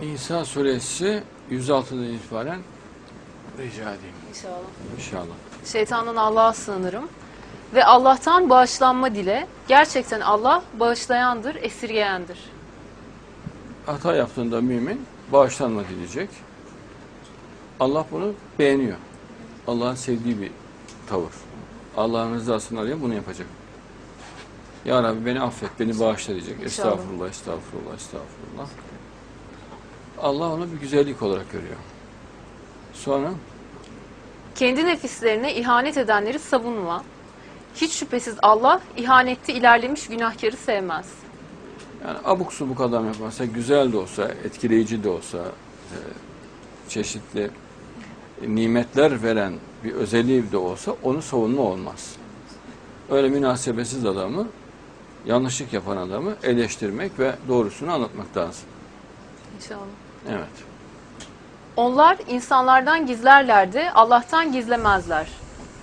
Nisa suresi 106'dan itibaren rica edeyim İnşallah. inşallah. Şeytandan Allah'a sığınırım. Ve Allah'tan bağışlanma dile. Gerçekten Allah bağışlayandır, esirgeyendir. Hata yaptığında mümin bağışlanma dileyecek. Allah bunu beğeniyor. Allah'ın sevdiği bir tavır. Allah'ın rızasını arıyor bunu yapacak. Ya Rabbi beni affet, beni bağışla diyecek. İnşallah. Estağfurullah, estağfurullah, estağfurullah. Allah onu bir güzellik olarak görüyor. Sonra Kendi nefislerine ihanet edenleri savunma. Hiç şüphesiz Allah ihanette ilerlemiş günahkarı sevmez. Yani abuk subuk adam yaparsa, güzel de olsa, etkileyici de olsa, e, çeşitli nimetler veren bir özelliği de olsa onu savunma olmaz. Öyle münasebetsiz adamı, yanlışlık yapan adamı eleştirmek ve doğrusunu anlatmak lazım. İnşallah. Evet. Onlar insanlardan gizlerlerdi, Allah'tan gizlemezler.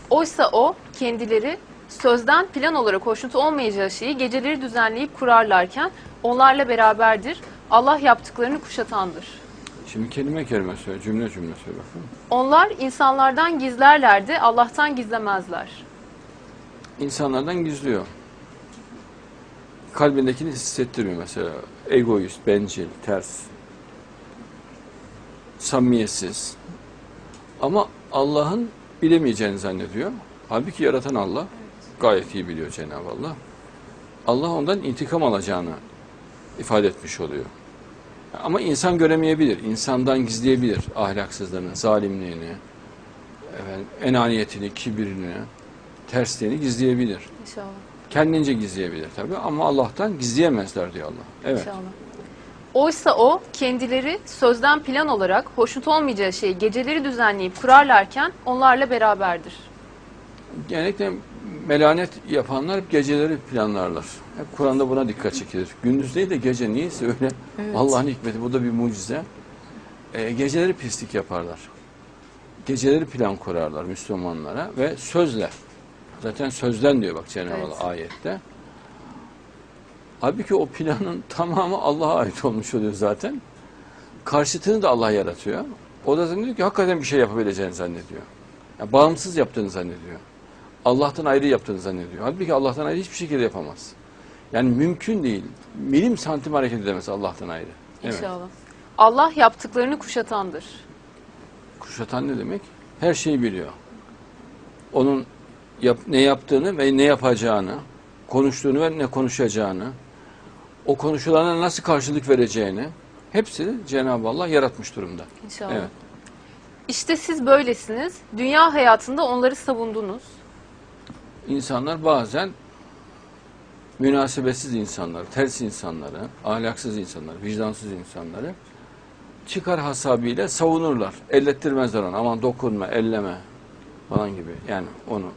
Oysa o kendileri sözden plan olarak hoşnut olmayacağı şeyi geceleri düzenleyip kurarlarken onlarla beraberdir. Allah yaptıklarını kuşatandır. Şimdi kelime kelime söyle, cümle cümle söyle bakalım. Onlar insanlardan gizlerlerdi, Allah'tan gizlemezler. İnsanlardan gizliyor. Kalbindekini hissettiriyor mesela. Egoist, bencil, ters, samimiyetsiz. Ama Allah'ın bilemeyeceğini zannediyor. Halbuki yaratan Allah gayet iyi biliyor Cenab-ı Allah. Allah ondan intikam alacağını ifade etmiş oluyor. Ama insan göremeyebilir. insandan gizleyebilir ahlaksızlığını, zalimliğini, efendim, enaniyetini, kibirini, tersliğini gizleyebilir. İnşallah. Kendince gizleyebilir tabii ama Allah'tan gizleyemezler diyor Allah. Evet. İnşallah. Oysa o kendileri sözden plan olarak hoşnut olmayacağı şeyi geceleri düzenleyip kurarlarken onlarla beraberdir. Genellikle melanet yapanlar hep geceleri planlarlar. Hep Kur'an'da buna dikkat çekilir. Gündüz değil de gece niyeyse öyle. Evet. Allah'ın hikmeti bu da bir mucize. Ee, geceleri pislik yaparlar. Geceleri plan kurarlar Müslümanlara ve sözle. Zaten sözden diyor bak Cenab-ı Evet. Ayette. Halbuki o planın tamamı Allah'a ait olmuş oluyor zaten. Karşıtını da Allah yaratıyor. O da zannediyor ki hakikaten bir şey yapabileceğini zannediyor. Yani bağımsız yaptığını zannediyor. Allah'tan ayrı yaptığını zannediyor. Halbuki Allah'tan ayrı hiçbir şekilde yapamaz. Yani mümkün değil. Milim santim hareket edemez Allah'tan ayrı. Evet. İnşallah. Allah yaptıklarını kuşatandır. Kuşatan ne demek? Her şeyi biliyor. Onun yap, ne yaptığını ve ne yapacağını, konuştuğunu ve ne konuşacağını, o konuşulana nasıl karşılık vereceğini hepsini Cenab-ı Allah yaratmış durumda. İnşallah. Evet. İşte siz böylesiniz. Dünya hayatında onları savundunuz. İnsanlar bazen münasebetsiz insanları, ters insanları, ahlaksız insanları, vicdansız insanları çıkar hasabıyla savunurlar. Ellettirmezler ona. Aman dokunma, elleme falan gibi. Yani onu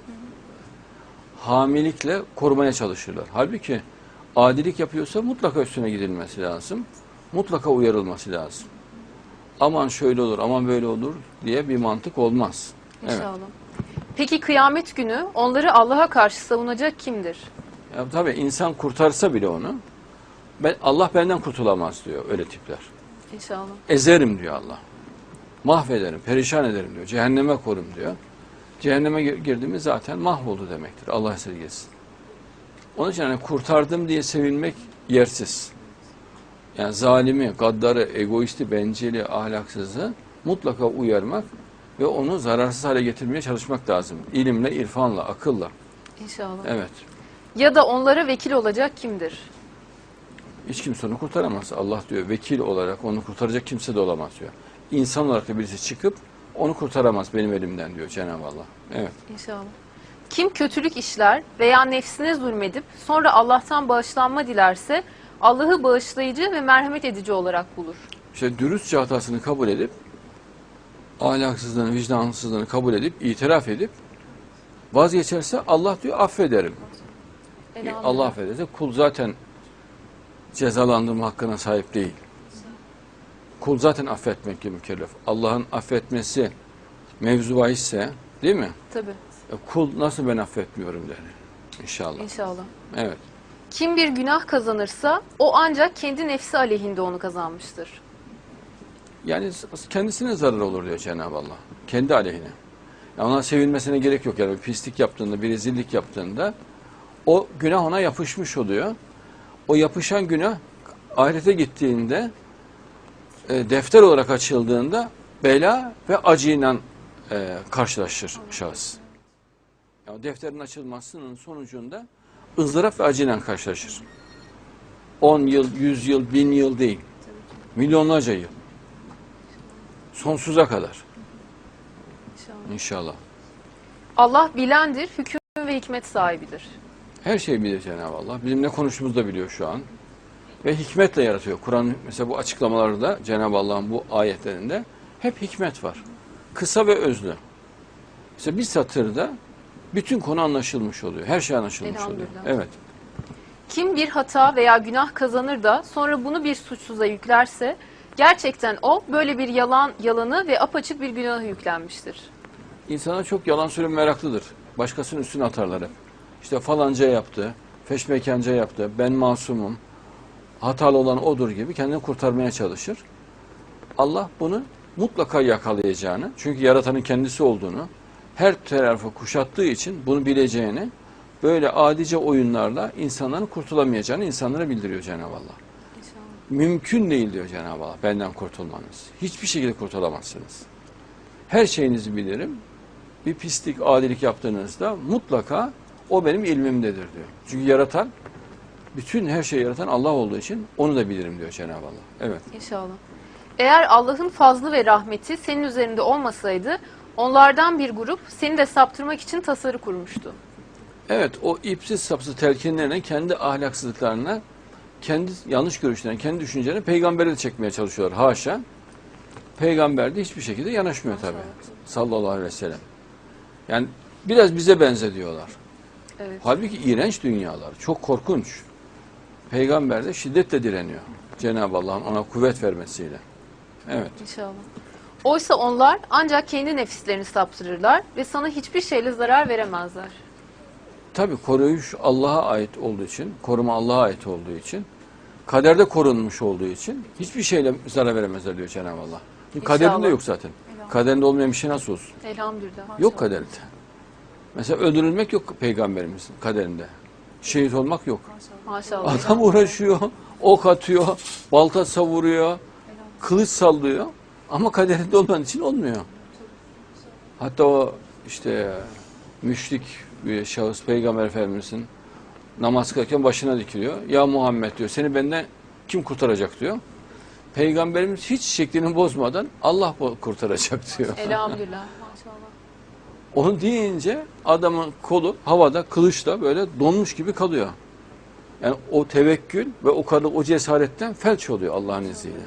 hamilikle korumaya çalışırlar. Halbuki adilik yapıyorsa mutlaka üstüne gidilmesi lazım. Mutlaka uyarılması lazım. Aman şöyle olur, aman böyle olur diye bir mantık olmaz. Evet. İnşallah. Peki kıyamet günü onları Allah'a karşı savunacak kimdir? Ya tabii insan kurtarsa bile onu ben, Allah benden kurtulamaz diyor öyle tipler. İnşallah. Ezerim diyor Allah. Mahvederim, perişan ederim diyor. Cehenneme korum diyor. Cehenneme gir- girdiğimiz zaten mahvoldu demektir. Allah esirgesin. Onun için hani kurtardım diye sevinmek yersiz. Yani zalimi, gaddarı, egoisti, bencili, ahlaksızı mutlaka uyarmak ve onu zararsız hale getirmeye çalışmak lazım. İlimle, irfanla, akılla. İnşallah. Evet. Ya da onlara vekil olacak kimdir? Hiç kimse onu kurtaramaz. Allah diyor vekil olarak onu kurtaracak kimse de olamaz diyor. İnsan olarak da birisi çıkıp onu kurtaramaz benim elimden diyor Cenab-ı Allah. Evet. İnşallah. Kim kötülük işler veya nefsine zulmedip sonra Allah'tan bağışlanma dilerse Allah'ı bağışlayıcı ve merhamet edici olarak bulur. İşte dürüstçe hatasını kabul edip ahlaksızlığını, vicdansızlığını kabul edip, itiraf edip vazgeçerse Allah diyor affederim. Elhamdülillah. Allah affederse kul zaten cezalandırma hakkına sahip değil. Kul zaten affetmekle mükellef. Allah'ın affetmesi mevzu bahisse değil mi? Tabii. E, kul nasıl ben affetmiyorum der. İnşallah. İnşallah. Evet. Kim bir günah kazanırsa o ancak kendi nefsi aleyhinde onu kazanmıştır. Yani kendisine zarar olur diyor Cenab-ı Allah. Kendi aleyhine. Yani ona sevinmesine gerek yok. Yani bir pislik yaptığında, bir rezillik yaptığında o günah ona yapışmış oluyor. O yapışan günah ahirete gittiğinde e, defter olarak açıldığında bela ve acıyla e, karşılaşır şahıs. Yani defterin açılmasının sonucunda ızdırap ve acıyla karşılaşır. 10 yıl, 100 yıl, 1000 yıl değil. Milyonlarca yıl. Sonsuza kadar inşallah. Allah bilendir, hüküm ve hikmet sahibidir. Her şeyi bilir Cenab-ı Allah. Bizim ne konuştuğumuzu da biliyor şu an. Ve hikmetle yaratıyor. Kur'an mesela bu açıklamalarda Cenab-ı Allah'ın bu ayetlerinde hep hikmet var. Kısa ve özlü. Mesela bir satırda bütün konu anlaşılmış oluyor. Her şey anlaşılmış oluyor. Evet. Kim bir hata veya günah kazanır da sonra bunu bir suçsuza yüklerse gerçekten o böyle bir yalan yalanı ve apaçık bir günaha yüklenmiştir. İnsanlar çok yalan söyleme meraklıdır. Başkasının üstüne atarlar hep. İşte falanca yaptı, feşmekanca yaptı, ben masumum, hatalı olan odur gibi kendini kurtarmaya çalışır. Allah bunu mutlaka yakalayacağını, çünkü yaratanın kendisi olduğunu, her tarafı kuşattığı için bunu bileceğini, böyle adice oyunlarla insanların kurtulamayacağını insanlara bildiriyor Cenab-ı Allah. Mümkün değil diyor Cenab-ı Allah benden kurtulmanız. Hiçbir şekilde kurtulamazsınız. Her şeyinizi bilirim. Bir pislik, adilik yaptığınızda mutlaka o benim ilmimdedir diyor. Çünkü yaratan, bütün her şeyi yaratan Allah olduğu için onu da bilirim diyor Cenab-ı Allah. Evet. İnşallah. Eğer Allah'ın fazlı ve rahmeti senin üzerinde olmasaydı onlardan bir grup seni de saptırmak için tasarı kurmuştu. Evet o ipsiz sapsız telkinlerine, kendi ahlaksızlıklarına, kendi yanlış görüşlerine, kendi düşüncelerine peygambere de çekmeye çalışıyorlar. Haşa. Peygamber de hiçbir şekilde yanaşmıyor tabi. Sallallahu aleyhi ve sellem. Yani biraz bize benze diyorlar. Evet. Halbuki iğrenç dünyalar. Çok korkunç. Peygamber de şiddetle direniyor. Cenab-ı Allah'ın ona kuvvet vermesiyle. Evet. İnşallah. Oysa onlar ancak kendi nefislerini saptırırlar ve sana hiçbir şeyle zarar veremezler. Tabi koruyuş Allah'a ait olduğu için, koruma Allah'a ait olduğu için, kaderde korunmuş olduğu için hiçbir şeyle zarar veremezler diyor Cenab-ı Allah. Çünkü kaderinde yok zaten. Kaderinde olmayan bir şey nasıl olsun? Elhamdülillah. Yok kaderinde. Mesela öldürülmek yok peygamberimizin kaderinde. Şehit olmak yok. Maşallah. Adam uğraşıyor, ok atıyor, balta savuruyor, kılıç sallıyor ama kaderinde olmayan için olmuyor. Hatta o işte müşrik bir şahıs Peygamber Efendimiz'in namaz kılarken başına dikiliyor. Ya Muhammed diyor seni benden kim kurtaracak diyor. Peygamberimiz hiç şeklini bozmadan Allah kurtaracak diyor. Elhamdülillah. Maşallah. Onu deyince adamın kolu havada kılıçla böyle donmuş gibi kalıyor. Yani o tevekkül ve o kadar o cesaretten felç oluyor Allah'ın izniyle.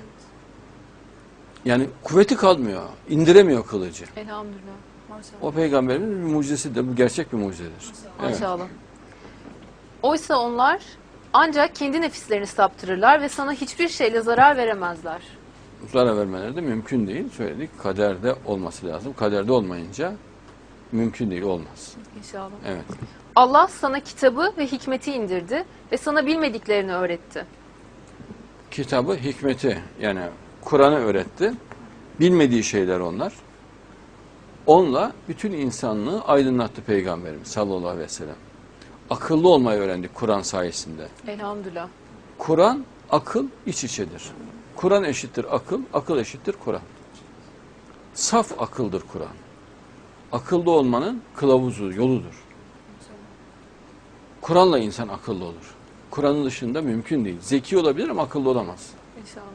Yani kuvveti kalmıyor. indiremiyor kılıcı. Elhamdülillah. Maşallah. O peygamberimiz bir mucizesidir. Bu gerçek bir mucizedir. Evet. Maşallah. Oysa onlar ancak kendi nefislerini saptırırlar ve sana hiçbir şeyle zarar veremezler. Zarar vermeleri de mümkün değil. Söyledik kaderde olması lazım. Kaderde olmayınca mümkün değil olmaz. İnşallah. Evet. Allah sana kitabı ve hikmeti indirdi ve sana bilmediklerini öğretti. kitabı hikmeti yani Kur'an'ı öğretti. Bilmediği şeyler onlar. Onunla bütün insanlığı aydınlattı Peygamberimiz sallallahu aleyhi ve sellem. Akıllı olmayı öğrendik Kur'an sayesinde. Elhamdülillah. Kur'an, akıl iç içedir. Kur'an eşittir akıl, akıl eşittir Kur'an. Saf akıldır Kur'an. Akıllı olmanın kılavuzu, yoludur. Kur'an'la insan akıllı olur. Kur'an'ın dışında mümkün değil. Zeki olabilir ama akıllı olamaz. İnşallah.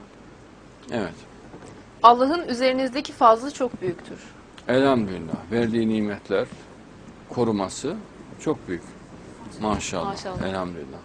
Evet. Allah'ın üzerinizdeki fazlı çok büyüktür. Elhamdülillah. Verdiği nimetler, koruması çok büyük. Maşallah. Maşallah. Elhamdülillah.